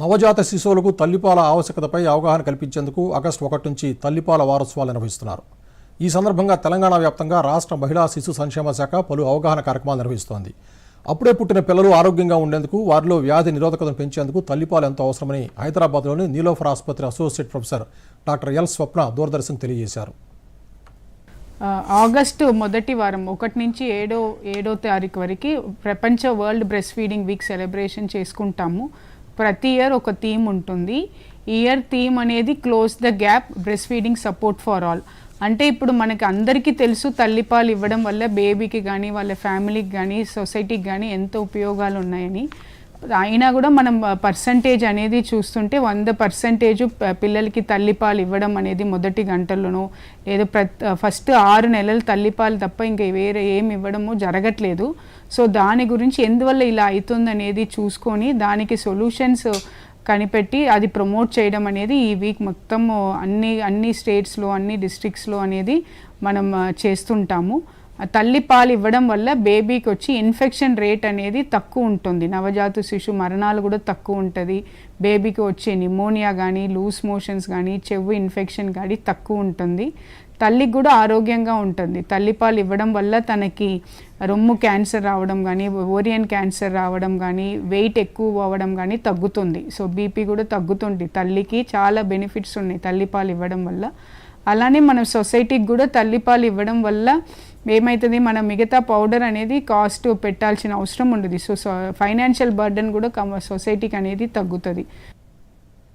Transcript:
నవజాత శిశువులకు తల్లిపాల ఆవశ్యకతపై అవగాహన కల్పించేందుకు ఆగస్టు ఒకటి నుంచి తల్లిపాల వారోత్సవాలు నిర్వహిస్తున్నారు. ఈ సందర్భంగా తెలంగాణ వ్యాప్తంగా రాష్ట్ర మహిళా శిశు సంక్షేమ శాఖ పలు అవగాహన కార్యక్రమాలు నిర్వహిస్తోంది. అప్పుడే పుట్టిన పిల్లలు ఆరోగ్యంగా ఉండేందుకు వారిలో వ్యాధి నిరోధకతను పెంచేందుకు తల్లిపాలు ఎంతో అవసరమని హైదరాబాద్లోని నీలోఫర్ ఆసుపత్రి associate professor doctor L Swapna Doordarshan తెలియజేశారు. ఆగస్టు మొదటి వారం ఒకటి నుంచి ఏడో ఏడో తారీఖు వరకు ప్రపంచ world breast feeding week celebration చేసుకుంటాము. ప్రతి ఇయర్ ఒక థీమ్ ఉంటుంది. ఇయర్ థీమ్ అనేది close the gap breast feeding support for all. అంటే ఇప్పుడు మనకి అందరికీ తెలుసు తల్లిపాలు ఇవ్వడం వల్ల బేబీకి కానీ వాళ్ళ ఫ్యామిలీకి కానీ సొసైటీకి కానీ ఎంతో ఉపయోగాలు ఉన్నాయని. అయినా కూడా మనం పర్సంటేజ్ అనేది చూస్తుంటే వంద పర్సంటేజ్ పిల్లలకి తల్లిపాలు ఇవ్వడం అనేది మొదటి గంటల్లోనో లేదా ప్ర ఫస్ట్ ఆరు నెలలు తల్లిపాలు తప్ప ఇంకా వేరే ఏమి ఇవ్వడము జరగట్లేదు. సో దాని గురించి ఎందువల్ల ఇలా అవుతుంది అనేది చూసుకొని దానికి సొల్యూషన్స్ కనిపెట్టి అది ప్రమోట్ చేయడం అనేది ఈ వీక్ మొత్తం అన్ని అన్ని స్టేట్స్లో అన్ని డిస్ట్రిక్ట్స్లో అనేది మనం చేస్తుంటాము. తల్లి పాలు ఇవ్వడం వల్ల బేబీకి వచ్చి ఇన్ఫెక్షన్ రేట్ అనేది తక్కువ ఉంటుంది. నవజాత శిశు మరణాలు కూడా తక్కువ ఉంటుంది. బేబీకి వచ్చే నిమోనియా కానీ లూస్ మోషన్స్ కానీ చెవు ఇన్ఫెక్షన్ కానీ తక్కువ ఉంటుంది. తల్లికి కూడా ఆరోగ్యంగా ఉంటుంది. తల్లిపాలు ఇవ్వడం వల్ల తనకి రొమ్ము క్యాన్సర్ రావడం కానీ ఓరియన్ క్యాన్సర్ రావడం కానీ వెయిట్ ఎక్కువ అవ్వడం కానీ తగ్గుతుంది. సో బీపీ కూడా తగ్గుతుంది. తల్లికి చాలా బెనిఫిట్స్ ఉన్నాయి తల్లిపాలు ఇవ్వడం వల్ల. అలానే మనం సొసైటీకి కూడా తల్లిపాలు ఇవ్వడం వల్ల ఏమవుతుంది మనం మిగతా పౌడర్ అనేది కాస్ట్ పెట్టాల్సిన అవసరం ఉండదు. సో ఫైనాన్షియల్ బర్డన్ కూడా సొసైటీకి అనేది తగ్గుతుంది.